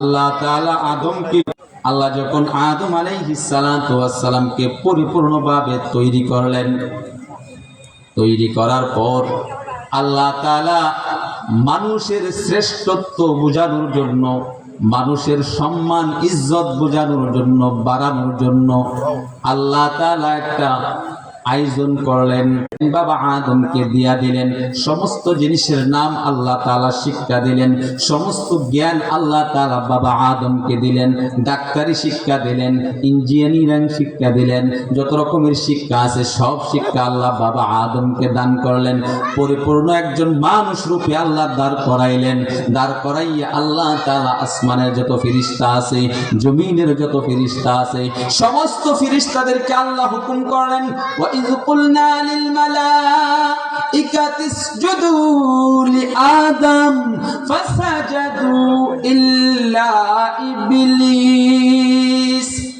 আল্লাহ তাআলা আদমকে, আল্লাহ যখন আদম পরিপূর্ণভাবে তৈরি করলেন, তৈরি করার পর আল্লাহ তাআলা মানুষের শ্রেষ্ঠত্ব বোঝানোর জন্য, মানুষের সম্মান, ইজ্জত বোঝানোর জন্য, বাড়ানোর জন্য আল্লাহ তাআলা একটা আয়োজন করলেন, বাবা আদমকে দিয়া দিলেন, সমস্ত জিনিসের নাম আল্লাহ তাআলা শিক্ষা দিলেন, সমস্ত জ্ঞান আল্লাহ তাআলা বাবা আদমকে দিলেন, ডাক্তারি শিক্ষা দিলেন, ইঞ্জিনিয়ারিং শিক্ষা দিলেন, যত রকমের শিক্ষা আছে সব শিক্ষা আল্লাহ বাবা আদমকে দান করলেন, পরিপূর্ণ একজন মানুষ রূপে আল্লাহ দাঁড় করাইলেন, দাঁড় করাইয়া আল্লাহ তালা আসমানের যত ফিরিস্তা আছে, জমিনের যত ফিরিস্তা আছে, সমস্ত ফিরিস্তাদেরকে আল্লাহ হুকুম করলেন وَإِذْ قُلْنَا لِلْمَلَائِكَةِ اسْجُدُوا لِآدَمَ فَسَجَدُوا إِلَّا إِبْلِيسَ.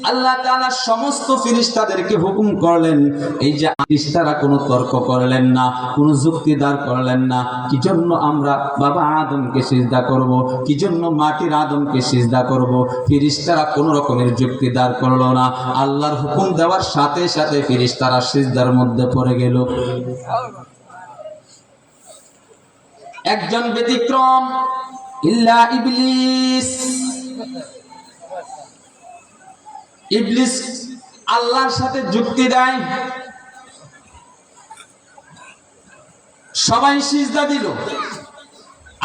আল্লাহ তাআলা সমস্ত ফিরিস্তাদেরকে হুকুম করলেন, এই যে ফিরিস্তারা কোনো তর্ক করলেন না, কোনো যুক্তি দাঁড় করলেন না কি জন্য আমরা বাবা আদমকে সিজদা করব কি জন্য মাটির আদমকে সিজদা করব ফিরিস্তারা কোনো রকমের যুক্তি দাঁড় করল না, আল্লাহর হুকুম দেওয়ার সাথে সাথে ফিরিস্তারা সিজদার মধ্যে পড়ে গেল। একজন ব্যতিক্রম, ইল্লা ইবলিস। ইবলিস আল্লাহর সাথে যুক্তি দেয়। সবাই সিজদা দিল।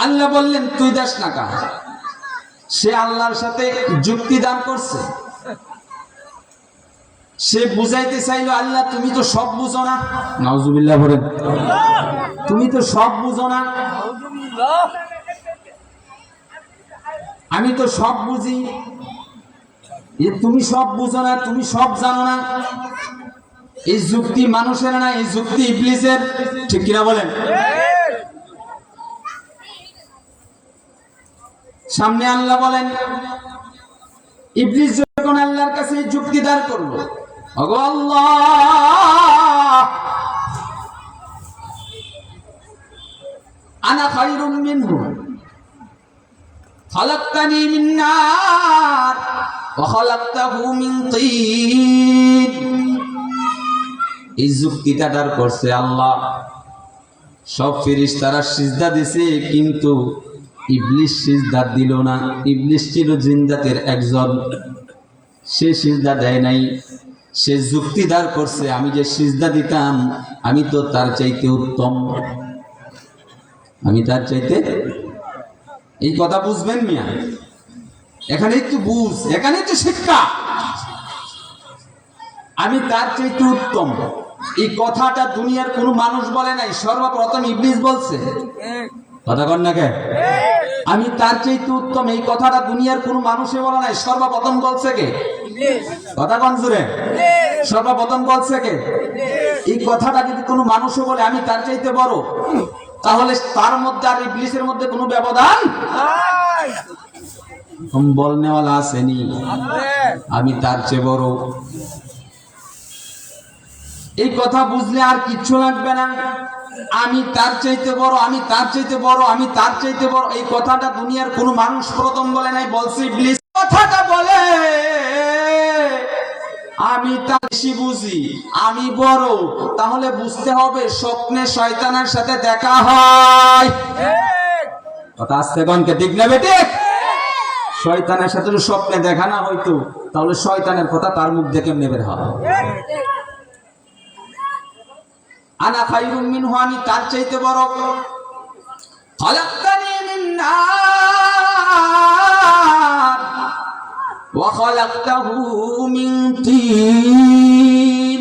আল্লাহ বললেন তুই দাস না কা? সে আল্লাহর সাথে যুক্তি দান করছে। সে বুঝাইতে চাইলো আল্লাহ তুমি তো সব বুঝো না। নাউজুবিল্লাহ বলেন তুমি তো সব বুঝো না। আমি তো সব বুঝি। যে তুমি সব বুঝো না, তুমি সব জানো না। এই যুক্তি মানুষের না, এই যুক্তি ইবলিসের। ঠিক কিনা বলেন? সামনে আল্লাহ বলেন, ইবলিস যখন আল্লাহর কাছে এই যুক্তি দাঁড় করল আনা খাইরুম মিনহু, খালাক্তানি মিন নার। وخلقته من طين এই যুক্তিটা দাঁড় করছে আল্লাহ সব ফেরেশতারা সিজদা দিছে কিন্তু ইবলিস সিজদা দিল না ইবলিস ছিল জিন্দাতের একজন সে সিজদা দেয় নাই সে যুক্তি দাঁড় করছে আমি যে সিজদা দিতাম আমি তো তার চাইতে উত্তম আমি তার চাইতে এই কথা বুঝবেন মিয়া এখানে একটু বুঝ এখানে একটু শিক্ষা। আমি তার চাইতে উত্তম। এই কথাটা দুনিয়ার কোনো মানুষ বলে নাই, সর্বপ্রথম ইবলিস বলছে। কথা কন না কে? আমি তার চাইতে উত্তম, এই কথাটা দুনিয়ার কোনো মানুষে বলে নাই, সর্বপ্রথম বলছে কে? কথা কন জুড়ে সর্বপ্রথম বলছে কে? এই কথাটা যদি কোনো মানুষও বলে, আমি তার চাইতে বড়, তাহলে তার মধ্যে আর ইবলিসের মধ্যে কোনো ব্যবধান? সম্বল নেওয়ালা আসেনি আমি তার চেয়ে বড়। এই কথা বুঝলে আর কিচ্ছু লাগবে না। আমি তার চাইতে বড় আমি তার চাইতে বড় আমি তার চাইতে বড়। এই কথাটা দুনিয়ার কোন মানুষ প্রথম বলে নাই বলছে কথাটা বলে আমি তা বেশি বুঝি আমি বড়। তাহলে বুঝতে হবে স্বপ্নে শয়তানের সাথে দেখা হয়। কথা আসতে গনকে ঠিক না বেটে শয়তানের সাথে স্বপ্নে দেখা না হইতো, তাহলে শয়তানের কথা তার মুখ দেখে কেমনে বের হবে। আনা খাইরুম মিনহু, আমি তার চাইতে বড়। খলাক্তানি মিন নার। ওয়া খলাক্তাহু মিন তিন।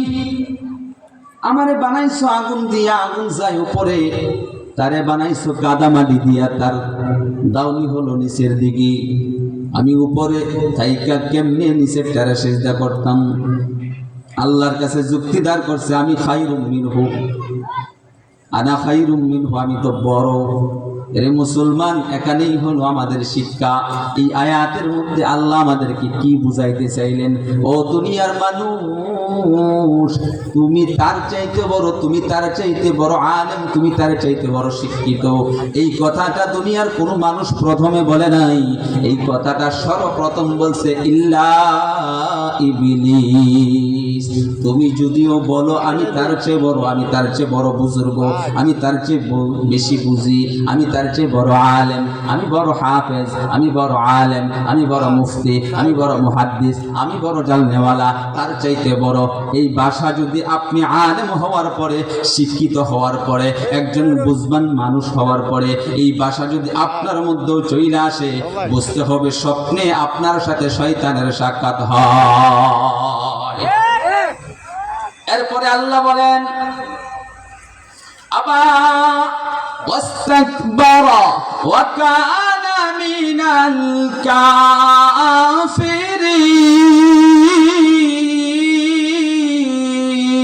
আমারে বানাইছো আগুন দিয়া, আগুন যায় উপরে। তারে বানাইছো কাদামাটি দিয়া, তার দাউনি হলো নিচের দিকে। আমি উপরে থাইকা কেমনে নিচে টারে সেজদা করতাম? আল্লাহর কাছে যুক্তিদার করছে, আমি খাই রুমিন হোক আনা খাই রুমিন হো আমি তো বড়। এরে মুসলমান, এখানেই হলো আমাদের শিক্ষা। এই আয়াতের মধ্যে আল্লাহ আমাদেরকে কি বুঝাইতে চাইলেন? ও দুনিয়ার মানুষ, তুমি তার চাইতে বড়, তুমি তার চাইতে বড় আলেম, তুমি তার চাইতে বড় শিক্ষিত। এই কথাটা দুনিয়ার কোনো মানুষ প্রথমে বলে নাই। এই কথাটা সর্বপ্রথম বলছে, ইল্লা ইবিলিস, তুমি যদিও বলো, আমি তার চেয়ে বড়, আমি তার চেয়ে বড় বুজুর্গ, আমি তার চেয়ে বেশি বুঝি, আমি তার চেয়ে বড় আলেম, আমি বড় হাফেজ, আমি বড় আলেম, আমি বড় মুফতি, আমি বড় মুহাদ্দিস, আমি বড় জালনেওয়ালা, তার চাইতে বড়। এই ভাষা যদি আপনি আলেম হওয়ার পরে, শিক্ষিত হওয়ার পরে, একজন বুঝবান মানুষ হওয়ার পরে, এই ভাষা যদি আপনার মধ্যেও চলে আসে, বুঝতে হবে স্বপ্নে আপনার সাথে শয়তানের সাক্ষাৎ হয়। এরপরে আল্লাহ বলেন, আবা واستكبر وكان من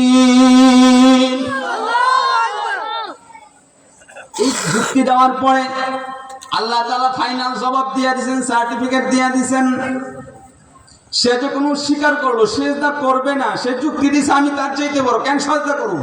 الكافرين এই যুক্তি দেওয়ার পরে আল্লাহ তাআলা ফাইনাল জবাব দিয়ে দিয়েছেন সার্টিফিকেট দিয়ে দিয়েছেন সে যখন স্বীকার করলো সে তা করবে না সে যুক্তি দিছে আমি তার চাইতে বড় কেন সাজদা করব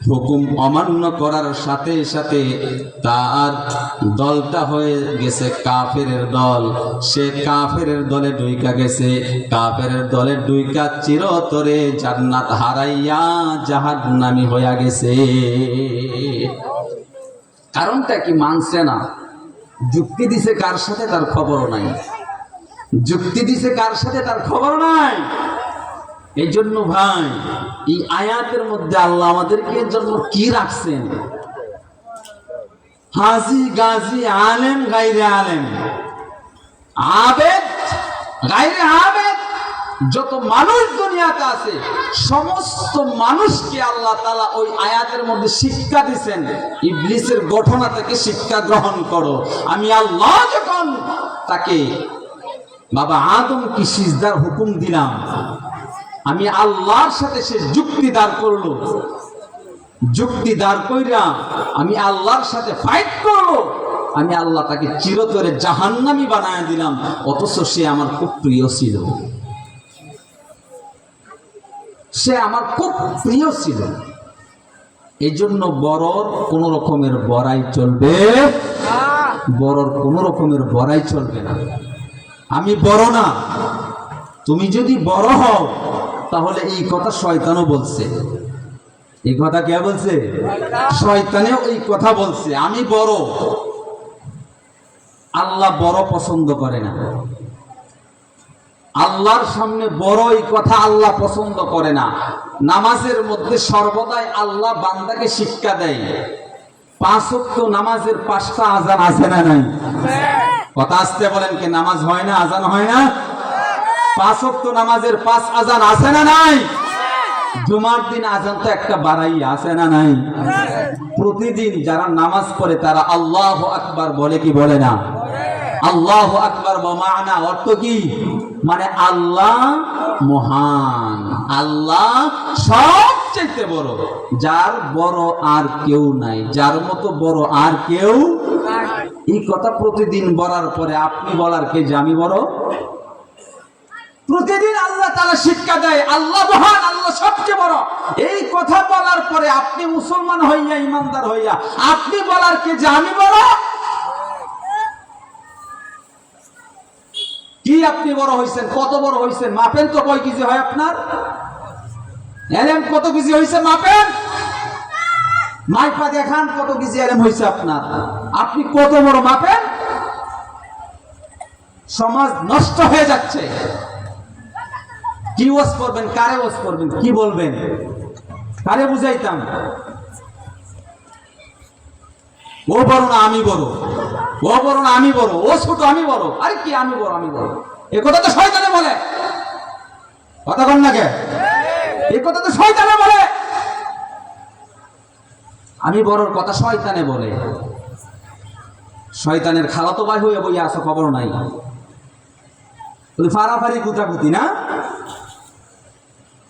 হুকুম অমান্য করার সাথে সাথে তার দলটা হয়ে গেছে কাফের দল। সে কাফের দলে ডুইকা গেছে। কাফের দলে ডুইকা চিরতরে জান্নাত হারাইয়া জাহাজ নামি হইয়া গেছে। কারণটা কি মানছে না? যুক্তি দিছে কার সাথে তার খবরও নাই। যুক্তি দিছে কার সাথে তার খবর নাই। এই জন্য ভাই, এই আয়াতের মধ্যে আল্লাহ আমাদেরকে এর জন্য কি রাখছেন? হাজি, গাজি, আলেম, গাইরে আলেম। আবেদ, গাইরে আবেদ, যত মানুষ দুনিয়াতে আছে, সমস্ত মানুষকে আল্লাহ তালা ওই আয়াতের মধ্যে শিক্ষা দিছেন। ইবলিসের গঠনা থেকে শিক্ষা গ্রহণ করো। আমি আল্লাহ যখন তাকে, বাবা আদম কি সিজদার হুকুম দিলাম? আমি আল্লাহর সাথে সে যুক্তি দাঁড় করল। যুক্তি দাঁড় কইরা আমি আল্লাহর সাথে ফাইট করল। আমি আল্লাহ তাকে চিরতরে জাহান্নামি বানায় দিলাম, অথচ সে আমার খুব প্রিয় ছিল। সে আমার খুব প্রিয় ছিল। এই জন্য বড়র কোন রকমের বড়াই চলবে বড়র কোন রকমের বড়াই চলবে না। আমি বড় না, তুমি যদি বড় হও তাহলে এই কথা শয়তানও বলছে। এই কথা কে বলছে? শয়তানেও এই কথা বলছে। আমি বড়। আল্লাহ বড় পছন্দ করে না। আল্লাহর সামনে বড় এই কথা আল্লাহ পছন্দ করে না। নামাজের মধ্যে সর্বদাই আল্লাহ বান্দাকে শিক্ষা দেয়। পাঁচ ওয়াক্ত নামাজের পাঁচটা আজান আছে না নাই? কথা আসতে বলেন কি, নামাজ হয় না, আজান হয় না? পাঁচ ওয়াক্ত নামাজের পাঁচ আজান আছে না নাই? জুমার দিন আজান তো একটা বাড়াই আছে না নাই? প্রতিদিন যারা নামাজ পড়ে তারা আল্লাহ আকবার বলে কি বলে না? আল্লাহ আকবার মানা অর্থ কি? মানে আল্লাহ মহান। আল্লাহ সবচেয়ে বড়। যার বড় আর কেউ নাই। যার মতো বড় আর কেউ এই কথা প্রতিদিন বলার পরে আপনি বলার কে যে আমি বড়? প্রতিদিন আল্লাহ তারা শিক্ষা দেয়, আল্লাহ মহান, আল্লাহ সবচেয়ে বড়। এই কথা বলার পরে আপনি মুসলমান হইয়া, ইমানদার হইয়া, আপনি বলার কে যে আমি বড়? কি আপনি বড় হইছেন? কত বড় হইছেন? মাপেন তো কয় কেজি হয় আপনার? এলেম কত কেজি হইছে মাপেন? মাইপা দেখান কত কেজি এলেম হইছে আপনার। আপনি কত বড় মাপেন? সমাজ নষ্ট হয়ে যাচ্ছে। কি ওয়াজ করবেন, কারে ওয়াজ করবেন, কি বলবেন? কারে বুঝাইতাম? ও বড় না আমি বড়, ও বড় না আমি বড়, ও ছোট আমি বড়, আরে কি আমি বড় আমি বড়? এ কথা তো শয়তানে বলে। কথা কন না কে? এ কথা তো শয়তানে বলে। আমি বড়র কথা শয়তানে বলে। শয়তানের খালাতো ভাই হয়ে বই আসো খবর নাই। বলে ফারাফারি কুতাকুতি না?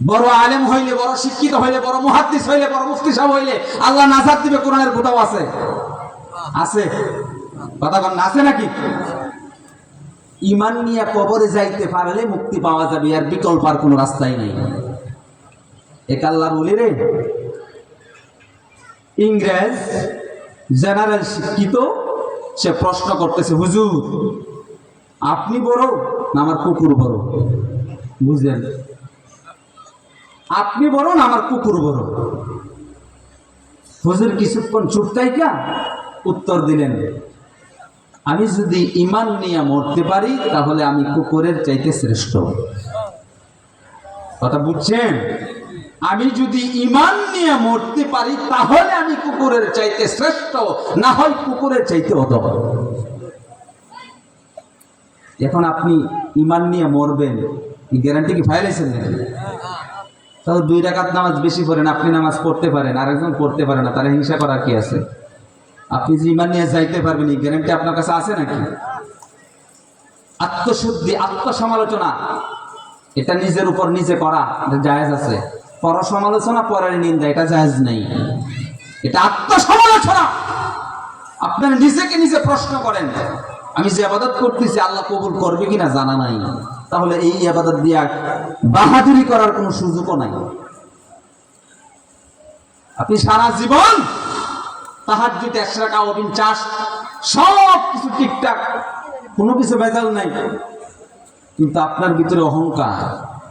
বড় আলেম হইলে, বড় শিক্ষিত হইলে, বড় মুহাদ্দিস হইলে, বড় মুফতি সাহেব হইলে আল্লাহ নাজাত দিবে কোরআনের কোথাও আছে। আছে। কথা আছে নাকি? ইমান নিয়ে কবরে যাইতে পারলে মুক্তি পাওয়া যাবে, আর বিকল্প আর কোনো রাস্তাই নাই। এক আল্লাহ বলি রে। ইংরেজ জেনারেল শিক্ষিত, সে প্রশ্ন করতেছে, হুজুর, আপনি বড় না আমার কুকুর বড়? বুঝলেন? আপনি বড় না আমার কুকুর বড় হুজুর কিছুক্ষণ চুপ থাইকা, উত্তর দিলেন, আমি যদি ইমান নিয়ে মরতে পারি, তাহলে আমি কুকুরের চাইতে শ্রেষ্ঠ। কথা বুঝছেন? আমি যদি ইমান নিয়ে মরতে পারি, তাহলে আমি কুকুরের চাইতে শ্রেষ্ঠ, না হয় কুকুরের চাইতে অধম এখন আপনি ইমান নিয়ে মরবেন গ্যারান্টি কি ফাইলেছেন তাহলে দুই রাকাত নামাজ বেশি পড়েন, আপনি নামাজ পড়তে পারেন, আরেকজন পড়তে পারে না তারা হিংসা করার কি আছে? আপনি যে ইমান নিয়ে যাইতে পারবেন, এই গ্যারান্টি আপনার কাছে আছে নাকি? আত্মশুদ্ধি, আত্মসমালোচনা, এটা নিজের উপর নিজে করা জায়েজ আছে। পর সমালোচনা, পরের নিন্দা, এটা জায়েজ নেই। এটা আত্মসমালোচনা। আপনার নিজেকে নিজে প্রশ্ন করেন, আমি যে আবাদত করতেছি, আল্লাহ কবুল করবে কিনা জানা নাই। তাহলে এই আবাদত দিয়া বাহাদুরি করার কোনো সুযোগও নাই। আপনি সারা জীবন তাহার যদি একশো টাকা অবিন চাষ, সব কিছু ঠিকঠাক, কোনো কিছু ভেজাল নাই। কিন্তু আপনার ভিতরে অহংকার।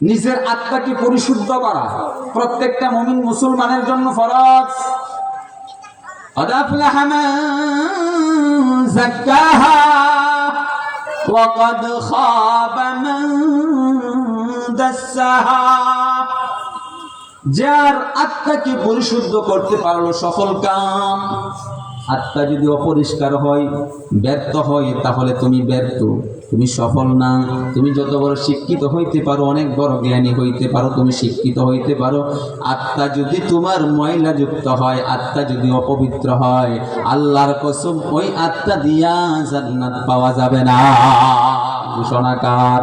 নিজের আত্মাকে পরিশুদ্ধ করা প্রত্যেকটা মমিন মুসলমানের জন্য ফরজ قد أفلح من زكاها وقد خاب من دساها যার আত্মাকে পরিশুদ্ধ করতে পারলো সফল কাম আত্মা যদি অপরিষ্কার হয় ব্যর্থ হয় তাহলে তুমি ব্যর্থ। তুমি সফল না। তুমি যত বড় শিক্ষিত হইতে পারো অনেক বড় জ্ঞানী হইতে পারো তুমি শিক্ষিত হইতে পারো। আত্মা যদি তোমার ময়লা যুক্ত হয় আত্মা যদি অপবিত্র হয় আল্লাহর কসম ওই আত্মা দিয়া জান্নাত পাওয়া যাবে না। ঘোষণাকার।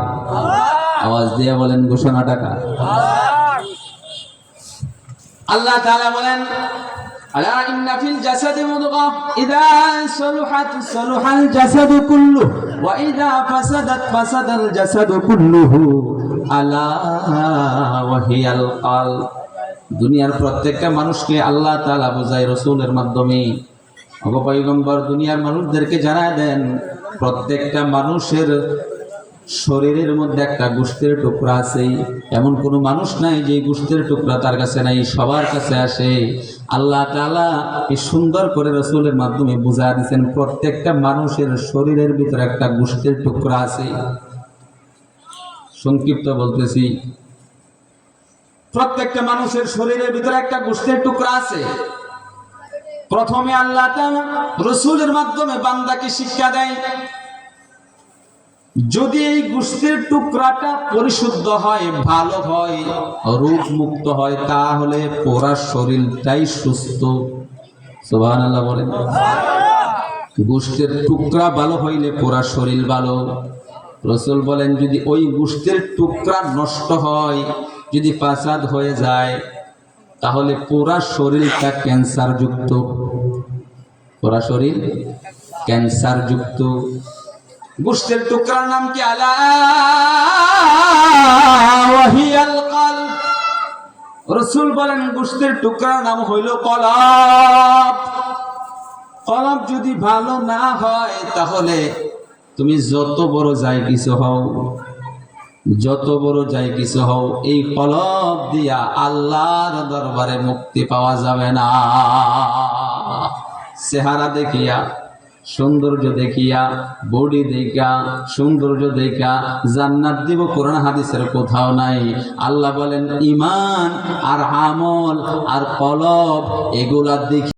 আওয়াজ দিয়ে বলেন ঘোষণাটা আল্লাহ তাআলা বলেন ফিল জাসাদি মুদগা ইযা সলুহাত সলুহাল জাসাদু কুল্লু ওয়া ইযা ফাসাদাত ফাসাদাল জাসাদু কুল্লুহু আলা ওয়া হিয়াল কলব দুনিয়ার প্রত্যেকটা মানুষকে আল্লাহ তাআলা বোঝায় রাসূলের মাধ্যমে। ওগো পয়গম্বর, দুনিয়ার মানুষদেরকে জানায় দেন, প্রত্যেকটা মানুষের শরীরের মধ্যে একটা গোষ্ঠের টুকরা আছে এমন কোনো মানুষ নাই যে গোষ্ঠের টুকরা তার কাছে নাই, সবার কাছে আসে। আল্লাহ তাআলা এই সুন্দর করে রসুলের মাধ্যমে বুঝা দিচ্ছেন প্রত্যেকটা মানুষের শরীরের ভিতরে একটা গোষ্ঠের টুকরা আছে। সংক্ষিপ্ত বলতেছি, প্রত্যেকটা মানুষের শরীরের ভিতরে একটা গোষ্ঠের টুকরা আছে। প্রথমে আল্লাহ রসুলের মাধ্যমে বান্দাকে শিক্ষা দেয় যদি এই গোষ্ঠীর টুকরাটা পরিশুদ্ধ হয়, ভালো হয় রোগ মুক্ত হয়, তাহলে পুরা শরীরটাই সুস্থ। সোভান আল্লাহ বলেন। গোষ্ঠীর টুকরা ভালো হইলে পুরা শরীর ভালো। রসুল বলেন, যদি ওই গোষ্ঠীর টুকরা নষ্ট হয়, যদি পাসাদ হয়ে যায়, তাহলে পুরা শরীরটা ক্যান্সার যুক্ত পুরা শরীর ক্যান্সার যুক্ত গোষ্ঠের টুকরার নাম কি আলা? রসুল বলেন, গোষ্ঠের টুকরার নাম হইল কলব কলব যদি ভালো না হয়, তাহলে তুমি যত বড় যাই কিছু হও, যত বড় যাই কিছু হও, এই কলব দিয়া আল্লাহর দরবারে মুক্তি পাওয়া যাবে না। চেহারা দেখিয়া সৌন্দর্য দেখিয়া, বডি দেখা সৌন্দর্য দেখা জান্নাত দিব, কোরআন, হাদিসের কোথাও নাই। আল্লাহ বলেন, ইমান আর আমল আর কলব এগুলা দেখি